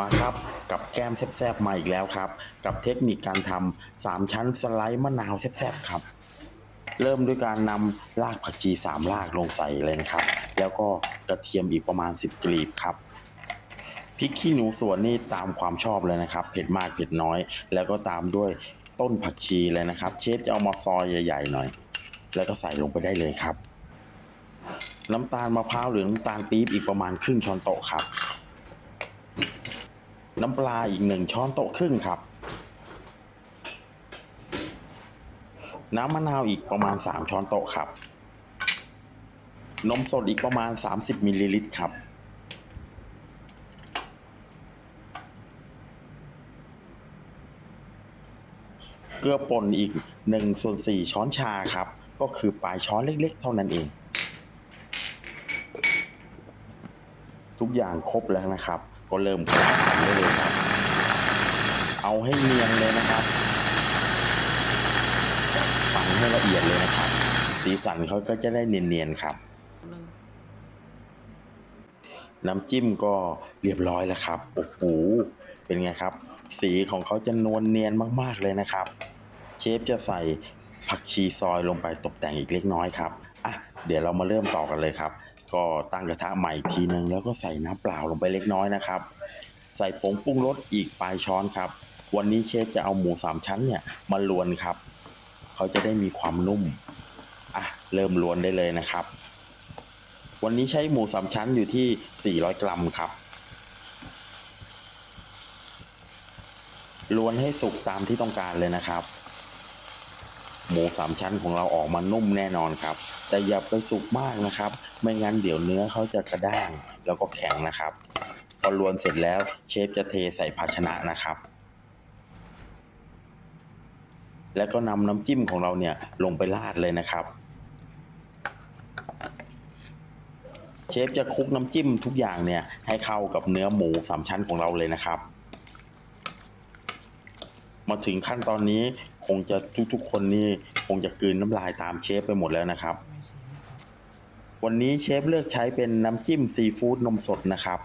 มาครับกับแก้มแซ่บๆมาอีกแล้วครับ กับเทคนิคการทำสามชั้นสไลด์มะนาวแซ่บๆครับ เริ่มด้วยการนำรากผักชีสามรากลงใส่เลยนะครับ แล้วก็กระเทียมอีกประมาณ 10 กลีบครับพริกขี้หนูสวนนี่ตามความชอบเลยนะครับ เผ็ดมากเผ็ดน้อย แล้วก็ตามด้วยต้นผักชีเลยนะครับ เชฟจะเอามาซอยใหญ่ๆหน่อย แล้วก็ใส่ลงไปได้เลยครับ น้ำตาลมะพร้าวหรือน้ำตาลปี๊บอีกประมาณครึ่งช้อนโต๊ะครับ น้ำปลาอีกหนึ่งช้อนโต๊ะครึ่งครับ น้ำมะนาวอีกประมาณ 3 ช้อนโต๊ะครับ นมสดอีกประมาณ 30มิลลิลิตรครับ เกลือป่นอีก1ส่วน4ช้อนชาครับ ก็คือปลายช้อนเล็กๆ เท่านั้นเอง ทุกอย่างครบแล้วนะครับ ก็เริ่มคนกันได้เลยครับ เอาให้เนียนเลยนะครับปั่นให้ละเอียดเลยนะครับ สีสันเขาก็จะได้เนียนๆครับ น้ำจิ้มก็เรียบร้อยแล้วครับ โอ้โห เป็นไงครับ สีของเขาจะนวลเนียนมากๆเลยนะครับ เชฟจะใส่ผักชีซอยลงไปตกแต่งอีกเล็กน้อยครับ อะ เดี๋ยวเรามาเริ่มต่อกันเลยครับ ก็ตั้งกระทะใหม่อีกทีนึงแล้วก็ใส่น้ำเปล่าลงไปเล็กน้อยนะครับ ใส่ผงปรุงรสอีกปลายช้อนครับ วันนี้เชฟจะเอาหมูสามชั้นเนี่ยมาลวนครับ เขาจะได้มีความนุ่มอะเริ่มลวนได้เลยนะครับ วันนี้ใช้หมูสามชั้นอยู่ที่ 400 กรัมครับลวนให้สุกตามที่ต้องการเลยนะครับ หมูสามชั้นของเราออกมานุ่มแน่นอนครับ แต่อย่าไปสุกมากนะครับ ไม่งั้นเดี๋ยวเนื้อเขาจะกระด้างแล้วก็แข็งนะครับ พอลวนเสร็จแล้วเชฟจะเทใส่ภาชนะนะครับ แล้วก็นำน้ำจิ้มของเราเนี่ยลงไปราดเลยนะครับเชฟจะคลุกน้ำจิ้มทุกอย่างเนี่ยให้เข้ากับเนื้อหมูสามชั้นของเราเลยนะครับ มาถึงขั้นตอนนี้ คงจะทุกๆ คนนี่คงจะกลืนน้ำลายตามเชฟไปหมดแล้วนะครับ วันนี้เชฟเลือกใช้เป็นน้ำจิ้มซีฟู้ดนมสดนะครับ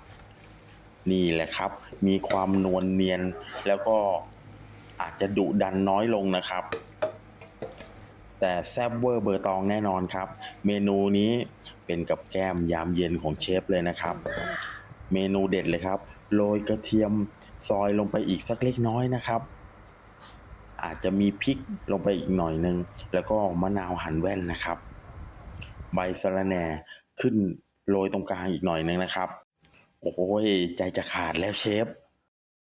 นี่แหละครับ มีความนวลเนียนแล้วก็อาจจะดุดันน้อยลงนะครับ แต่แซบเวอร์เบอร์ตองแน่นอนครับ เมนูนี้เป็นกับแก้มยามเย็นของเชฟเลยนะครับ เมนูเด็ดเลยครับโรยกระเทียมซอยลงไปอีกสักเล็กน้อยนะครับ อาจจะมีพริกลงไปอีกหน่อยนึง แล้วก็มะนาวหั่นแว่นนะครับ ใบสะระแหน่ขึ้นโรยตรงกลางอีกหน่อยนึงนะครับ โอ้โหใจจะขาดแล้วเชฟ